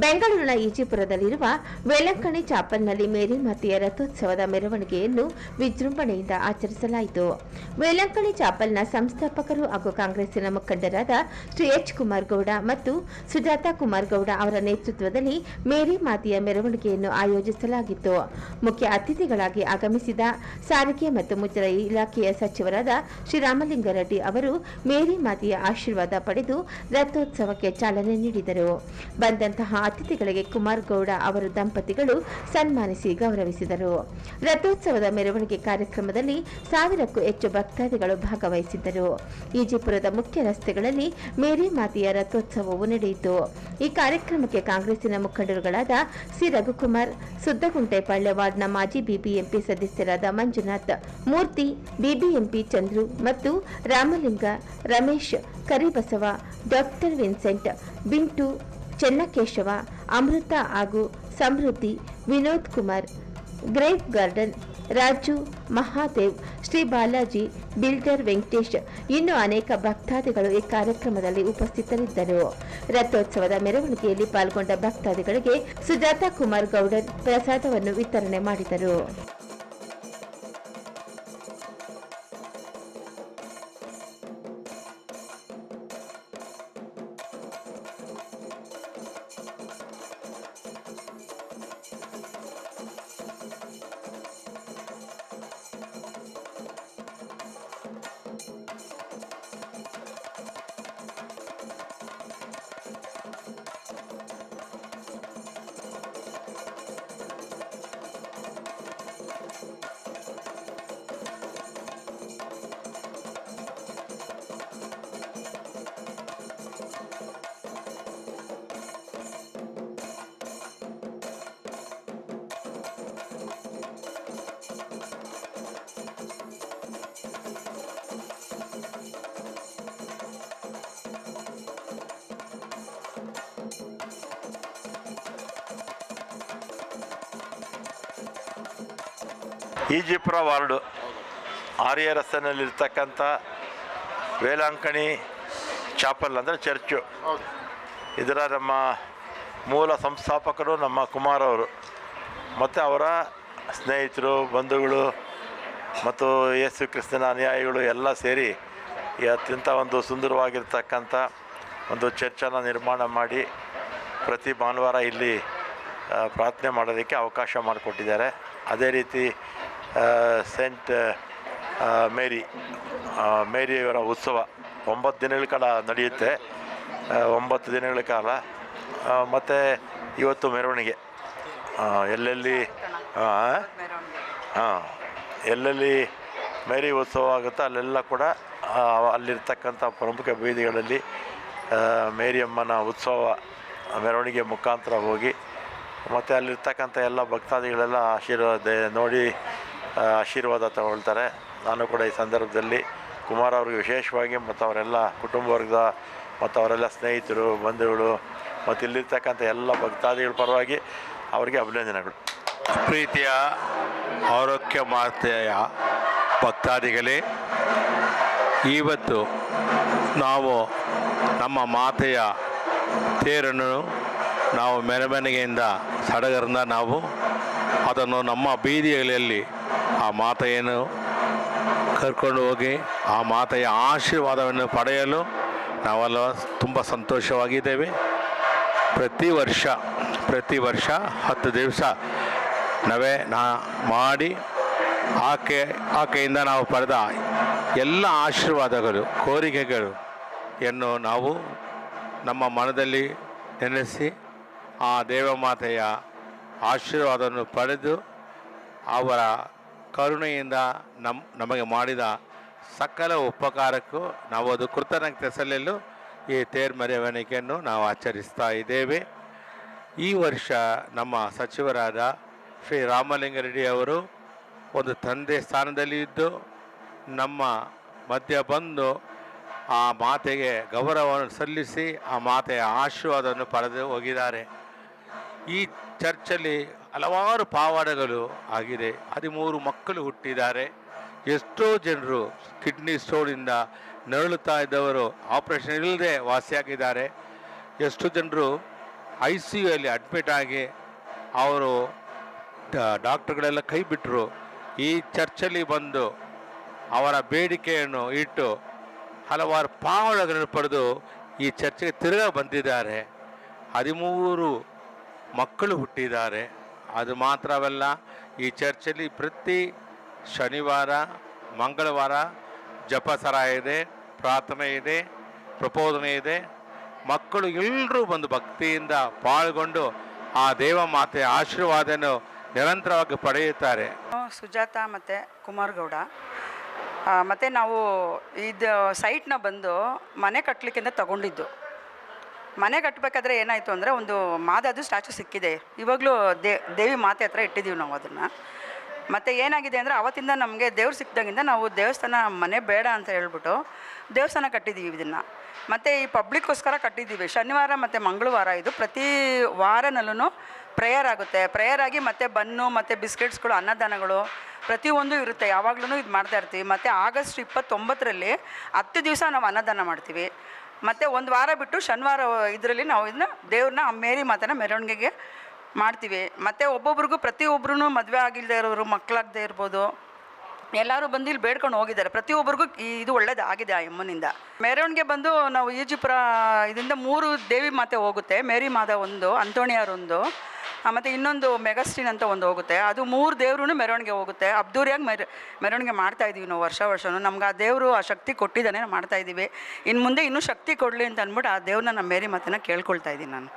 ಬೆಂಗಳೂರಿನ ಈಜಿಪುರದಲ್ಲಿರುವ ವೆಲಂಕಣಿ ಚಾಪಲ್ನಲ್ಲಿ ಮೇರಿ ಮಾತೆಯ ರಥೋತ್ಸವದ ಮೆರವಣಿಗೆಯನ್ನು ವಿಜೃಂಭಣೆಯಿಂದ ಆಚರಿಸಲಾಯಿತು. ವೆಲಂಕಣಿ ಚಾಪಲ್ನ ಸಂಸ್ಥಾಪಕರು ಹಾಗೂ ಕಾಂಗ್ರೆಸ್ಸಿನ ಮುಖಂಡರಾದ ಶ್ರೀ ಎಚ್ ಕುಮಾರ್ ಗೌಡ ಮತ್ತು ಸುಜಾತಾ ಕುಮಾರ್ ಗೌಡ ಅವರ ನೇತೃತ್ವದಲ್ಲಿ ಮೇರಿ ಮಾತೆಯ ಮೆರವಣಿಗೆಯನ್ನು ಆಯೋಜಿಸಲಾಗಿತ್ತು. ಮುಖ್ಯ ಅತಿಥಿಗಳಾಗಿ ಆಗಮಿಸಿದ ಸಾರಿಗೆ ಮತ್ತು ಮುಜರಾಯಿ ಇಲಾಖೆಯ ಸಚಿವರಾದ ಶ್ರೀರಾಮಲಿಂಗಾರೆಡ್ಡಿ ಅವರು ಮೇರಿ ಮಾತೆಯ ಆಶೀರ್ವಾದ ಪಡೆದು ರಥೋತ್ಸವಕ್ಕೆ ಚಾಲನೆ ನೀಡಿದರು. ಬಂದಂತಹ ಅತಿಥಿಗಳಿಗೆ ಕುಮಾರ್ ಗೌಡ ಅವರು ದಂಪತಿಗಳು ಸನ್ಮಾನಿಸಿ ಗೌರವಿಸಿದರು. ರಥೋತ್ಸವದ ಮೆರವಣಿಗೆ ಕಾರ್ಯಕ್ರಮದಲ್ಲಿ ಸಾವಿರಕ್ಕೂ ಹೆಚ್ಚು ಭಕ್ತಾದಿಗಳು ಭಾಗವಹಿಸಿದ್ದರು. ಈಜಿಪುರದ ಮುಖ್ಯ ರಸ್ತೆಗಳಲ್ಲಿ ಮೇರಿ ಮಾತೆಯ ರಥೋತ್ಸವವು ನಡೆಯಿತು. ಈ ಕಾರ್ಯಕ್ರಮಕ್ಕೆ ಕಾಂಗ್ರೆಸ್ಸಿನ ಮುಖಂಡರುಗಳಾದ ಸಿ. ರಘುಕುಮಾರ್ ಸುದ್ದಗುಂಟೆಪಾಳ್ಯ ವಾರ್ಡ್ನ ಮಾಜಿ ಬಿಬಿಎಂಪಿ ಸದಸ್ಯರಾದ ಮಂಜುನಾಥ್, ಮೂರ್ತಿ, ಬಿಬಿಎಂಪಿ ಚಂದ್ರು ಮತ್ತು ರಾಮಲಿಂಗ, ರಮೇಶ್, ಕರಿಬಸವ, ಡಾಕ್ಟರ್ ವಿನ್ಸೆಂಟ್, ಬಿಂಟು ಚೆನ್ನಕೇಶವ, ಅಮೃತ ಹಾಗೂ Samruddhi, Vinod Kumar grape garden, Raju, Mahadev, Shri Balaji, builder Venkatesh ಇನ್ನು ಅನೇಕ ಭಕ್ತಾದಿಗಳು ಈ ಕಾರ್ಯಕ್ರಮದಲ್ಲಿ ಉಪಸ್ಥಿತರಿದ್ದರು. ರಥೋತ್ಸವದ ಮೆರವಣಿಗೆಯಲ್ಲಿ ಪಾಲ್ಗೊಂಡ ಭಕ್ತಾದಿಗಳಿಗೆ ಸುಜಾತಾ ಕುಮಾರ್ ಗೌಡರ್ ಪ್ರಸಾದವನ್ನು ವಿತರಣೆ ಮಾಡಿದರು. ಈಜಿಪುರ ವಾರ್ಡು ಆರ್ಯ ರಸ್ತೆಯಲ್ಲಿರ್ತಕ್ಕಂಥ ವೇಲಾಂಕಣಿ ಚಾಪಲ್ ಅಂದರೆ ಚರ್ಚು. ಇದರ ನಮ್ಮ ಮೂಲ ಸಂಸ್ಥಾಪಕರು ನಮ್ಮ ಕುಮಾರ್ ಅವರು. ಮತ್ತು ಅವರ ಸ್ನೇಹಿತರು ಬಂಧುಗಳು ಮತ್ತು ಯೇಸು ಕ್ರಿಸ್ತನ ಅನುಯಾಯಿಗಳು ಎಲ್ಲ ಸೇರಿ ಅತ್ಯಂತ ಒಂದು ಸುಂದರವಾಗಿರ್ತಕ್ಕಂಥ ಒಂದು ಚರ್ಚನ್ನು ನಿರ್ಮಾಣ ಮಾಡಿ ಪ್ರತಿ ಭಾನುವಾರ ಇಲ್ಲಿ ಪ್ರಾರ್ಥನೆ ಮಾಡೋದಕ್ಕೆ ಅವಕಾಶ ಮಾಡಿಕೊಟ್ಟಿದ್ದಾರೆ. ಅದೇ ರೀತಿ ಸೆಂಟ್ ಮೇರಿ ಮೇರಿಯವರ ಉತ್ಸವ ಒಂಬತ್ತು ದಿನಗಳ ಕಾಲ ನಡೆಯುತ್ತೆ. ಒಂಬತ್ತು ದಿನಗಳ ಕಾಲ. ಮತ್ತು ಇವತ್ತು ಮೆರವಣಿಗೆ. ಎಲ್ಲೆಲ್ಲಿ ಹಾಂ ಎಲ್ಲೆಲ್ಲಿ ಮೇರಿ ಉತ್ಸವ ಆಗುತ್ತೋ ಅಲ್ಲೆಲ್ಲ ಕೂಡ ಅಲ್ಲಿರ್ತಕ್ಕಂಥ ಪ್ರಮುಖ ಬೀದಿಗಳಲ್ಲಿ ಮೇರಿಯಮ್ಮನ ಉತ್ಸವ, ಮೆರವಣಿಗೆ ಮುಖಾಂತರ ಹೋಗಿ, ಮತ್ತು ಅಲ್ಲಿರ್ತಕ್ಕಂಥ ಎಲ್ಲ ಭಕ್ತಾದಿಗಳೆಲ್ಲ ಆಶೀರ್ವಾದ ನೋಡಿ ಆಶೀರ್ವಾದ ತಗೊಳ್ತಾರೆ. ನಾನು ಕೂಡ ಈ ಸಂದರ್ಭದಲ್ಲಿ ಕುಮಾರ್ ಅವ್ರಿಗೆ ವಿಶೇಷವಾಗಿ ಮತ್ತು ಅವರೆಲ್ಲ ಕುಟುಂಬ ವರ್ಗದ ಮತ್ತು ಅವರೆಲ್ಲ ಸ್ನೇಹಿತರು, ಬಂಧುಗಳು ಮತ್ತು ಇಲ್ಲಿರ್ತಕ್ಕಂಥ ಎಲ್ಲ ಭಕ್ತಾದಿಗಳ ಪರವಾಗಿ ಅವರಿಗೆ ಅಭಿನಂದನೆಗಳು. ಪ್ರೀತಿಯ, ಆರೋಗ್ಯ ಮಾತೆಯ ಭಕ್ತಾದಿಗಳೇ, ಇವತ್ತು ನಾವು ನಮ್ಮ ಮಾತೆಯ ತೇರನ್ನು ನಾವು ಮೆರವಣಿಗೆಯಿಂದ ಸಡಗರಿಂದ ನಾವು ಅದನ್ನು ನಮ್ಮ ಬೀದಿಗಳಲ್ಲಿ ಆ ಮಾತೆಯನ್ನು ಕರ್ಕೊಂಡು ಹೋಗಿ ಆ ಮಾತೆಯ ಆಶೀರ್ವಾದವನ್ನು ಪಡೆಯಲು ನಾವೆಲ್ಲ ತುಂಬ ಸಂತೋಷವಾಗಿದ್ದೇವೆ. ಪ್ರತಿ ವರ್ಷ ಪ್ರತಿ ವರ್ಷ ಹತ್ತು ದಿವಸ ನಾವೇ ನಾ ಮಾಡಿ ಆಕೆ, ಆಕೆಯಿಂದ ನಾವು ಪಡೆದ ಎಲ್ಲ ಆಶೀರ್ವಾದಗಳು, ಕೋರಿಕೆಗಳು ಯನ್ನು ನಾವು ನಮ್ಮ ಮನದಲ್ಲಿ ನೆನೆಸಿ ಆ ದೇವಮಾತೆಯ ಆಶೀರ್ವಾದವನ್ನು ಪಡೆದು ಅವರ ಕರುಣೆಯಿಂದ ನಮ್, ನಮಗೆ ಮಾಡಿದ ಸಕಲ ಉಪಕಾರಕ್ಕೂ ನಾವು ಅದು ಕೃತಜ್ಞತೆ ಸಲ್ಲಲು ಈ ತೇರ್ ಮೆರವಣಿಗೆಯನ್ನು ನಾವು ಆಚರಿಸ್ತಾ ಇದ್ದೇವೆ. ಈ ವರ್ಷ ನಮ್ಮ ಸಚಿವರಾದ ಶ್ರೀ ರಾಮಲಿಂಗರೆಡ್ಡಿ ಅವರು ಒಂದು ತಂದೆ ಸ್ಥಾನದಲ್ಲಿ ಇದ್ದು, ನಮ್ಮ ಮಧ್ಯ ಬಂದು ಆ ಮಾತೆಗೆ ಗೌರವವನ್ನು ಸಲ್ಲಿಸಿ ಆ ಮಾತೆಯ ಆಶೀರ್ವಾದವನ್ನು ಪಡೆದು ಹೋಗಿದ್ದಾರೆ. ಈ ಚರ್ಚಲ್ಲಿ ಹಲವಾರು ಪಾವಾಡಗಳು ಆಗಿದೆ. ಹದಿಮೂರು ಮಕ್ಕಳು ಹುಟ್ಟಿದ್ದಾರೆ. ಎಷ್ಟೋ ಜನರು ಕಿಡ್ನಿ ಸ್ಟೋನಿಂದ ನರಳುತ್ತಾ ಇದ್ದವರು ಆಪರೇಷನ್ ಇಲ್ಲದೆ ವಾಸಿಯಾಗಿದ್ದಾರೆ. ಎಷ್ಟು ಜನರು ಐ ಸಿ ಯುಲ್ಲಿ ಅಡ್ಮಿಟ್ ಆಗಿ ಅವರು ಡಾಕ್ಟರ್ಗಳೆಲ್ಲ ಡಾಕ್ಟ್ರುಗಳೆಲ್ಲ ಕೈ ಬಿಟ್ಟರು ಈ ಚರ್ಚಲ್ಲಿ ಬಂದು ಅವರ ಬೇಡಿಕೆಯನ್ನು ಇಟ್ಟು ಹಲವಾರು ಪಾವಳಗಳನ್ನು ಪಡೆದು ಈ ಚರ್ಚೆಗೆ ತಿರುಗ ಬಂದಿದ್ದಾರೆ. ಹದಿಮೂರು ಮಕ್ಕಳು ಹುಟ್ಟಿದ್ದಾರೆ. ಅದು ಮಾತ್ರವಲ್ಲ, ಈ ಚರ್ಚಲ್ಲಿ ಪ್ರತಿ ಶನಿವಾರ, ಮಂಗಳವಾರ ಜಪಸರ ಇದೆ, ಪ್ರಾರ್ಥನೆ ಇದೆ, ಪ್ರಬೋಧನೆ ಇದೆ. ಮಕ್ಕಳು ಎಲ್ಲರೂ ಬಂದು ಭಕ್ತಿಯಿಂದ ಪಾಲ್ಗೊಂಡು ಆ ದೇವ ಮಾತೆಯ ಆಶೀರ್ವಾದವನ್ನು ನಿರಂತರವಾಗಿ ಪಡೆಯುತ್ತಾರೆ. ಸುಜಾತ ಮತ್ತು ಕುಮಾರ್ ಗೌಡ ಮತ್ತು ನಾವು ಇದು ಸೈಟ್ನ ಬಂದು ಮನೆ ಕಟ್ಟಲಿಕ್ಕಿಂತ ತಗೊಂಡಿದ್ದು. ಮನೆ ಕಟ್ಟಬೇಕಾದ್ರೆ ಏನಾಯಿತು ಅಂದರೆ ಒಂದು ಮಾದದು ಸ್ಟ್ಯಾಚು ಸಿಕ್ಕಿದೆ. ಇವಾಗಲೂ ದೇವಿ ಮಾತೆ ಹತ್ರ ಇಟ್ಟಿದ್ದೀವಿ ನಾವು ಅದನ್ನು. ಮತ್ತು ಏನಾಗಿದೆ ಅಂದರೆ ಅವತ್ತಿಂದ ನಮಗೆ ದೇವ್ರು ಸಿಕ್ಕಿದಾಗಿಂದ ನಾವು ದೇವಸ್ಥಾನ ಮನೆ ಬೇಡ ಅಂತ ಹೇಳ್ಬಿಟ್ಟು ದೇವಸ್ಥಾನ ಕಟ್ಟಿದ್ದೀವಿ ಇದನ್ನು. ಮತ್ತು ಈ ಪಬ್ಲಿಕ್ಕೋಸ್ಕರ ಕಟ್ಟಿದ್ದೀವಿ ಶನಿವಾರ ಮತ್ತು ಮಂಗಳವಾರ ಇದು. ಪ್ರತಿ ವಾರನಲ್ಲೂ ಪ್ರೇಯರ್ ಆಗುತ್ತೆ. ಪ್ರೇಯರ್ ಆಗಿ ಮತ್ತು ಬನ್ನು, ಮತ್ತು ಬಿಸ್ಕೆಟ್ಸ್ಗಳು, ಅನ್ನದಾನಗಳು ಪ್ರತಿಯೊಂದು ಇರುತ್ತೆ. ಯಾವಾಗ್ಲೂ ಇದು ಮಾಡ್ತಾ ಇರ್ತೀವಿ. ಮತ್ತು ಆಗಸ್ಟ್ ಇಪ್ಪತ್ತೊಂಬತ್ತರಲ್ಲಿ ಹತ್ತು ದಿವಸ ನಾವು ಅನ್ನದಾನ ಮಾಡ್ತೀವಿ. ಮತ್ತು ಒಂದು ವಾರ ಬಿಟ್ಟು ಶನಿವಾರ ಇದರಲ್ಲಿ ನಾವು ಇದನ್ನ ದೇವ್ರನ್ನ ಮೇರಿ ಮಾತನ ಮೆರವಣಿಗೆಗೆ ಮಾಡ್ತೀವಿ. ಮತ್ತು ಒಬ್ಬೊಬ್ರಿಗೂ ಪ್ರತಿಯೊಬ್ಬರೂ ಮದುವೆ ಆಗಿಲ್ಲದೆ ಇರೋರು ಮಕ್ಕಳಾಗದೆ ಇರ್ಬೋದು. ಎಲ್ಲರೂ ಬಂದು ಇಲ್ಲಿ ಬೇಡ್ಕೊಂಡು ಹೋಗಿದ್ದಾರೆ. ಪ್ರತಿಯೊಬ್ಬರಿಗೂ ಇದು ಒಳ್ಳೇದು ಆಗಿದೆ ಆ ಯಮ್ಮನಿಂದ. ಮೆರವಣಿಗೆ ಬಂದು ನಾವು ಈಜಿಪುರ ಇದರಿಂದ ಮೂರು ದೇವಿ ಮಾತೆ ಹೋಗುತ್ತೆ. ಮೇರಿ ಮಾದ ಒಂದು ಅಂತೋಣಿಯಾರ್ ಒಂದು ಆ, ಮತ್ತು ಇನ್ನೊಂದು ಮೆಗಸ್ಟಿನ್ ಅಂತ ಒಂದು ಹೋಗುತ್ತೆ. ಅದು ಮೂರು ದೇವ್ರೂ ಮೆರವಣಿಗೆ ಹೋಗುತ್ತೆ. ಅಬ್ದೂರಿಯಾಗಿ ಮೆರ ಮೆರವಣಿಗೆ ಮಾಡ್ತಾ ಇದ್ದೀವಿ ನಾವು ವರ್ಷ ವರ್ಷವೂ ನಮ್ಗೆ ಆ ದೇವರು ಆ ಶಕ್ತಿ ಕೊಟ್ಟಿದ್ದಾನೆ ನಾವು ಮಾಡ್ತಾ ಇದ್ದೀವಿ ಇನ್ನು ಮುಂದೆ ಇನ್ನೂ ಶಕ್ತಿ ಕೊಡಲಿ ಅಂತ ಅಂದ್ಬಿಟ್ಟು ಆ ದೇವ್ರನ್ನ ನಮ್ಮ ಮೇರಿ ಮಾತನ್ನ ಕೇಳ್ಕೊಳ್ತಾ ಇದ್ದೀನಿ ನಾನು.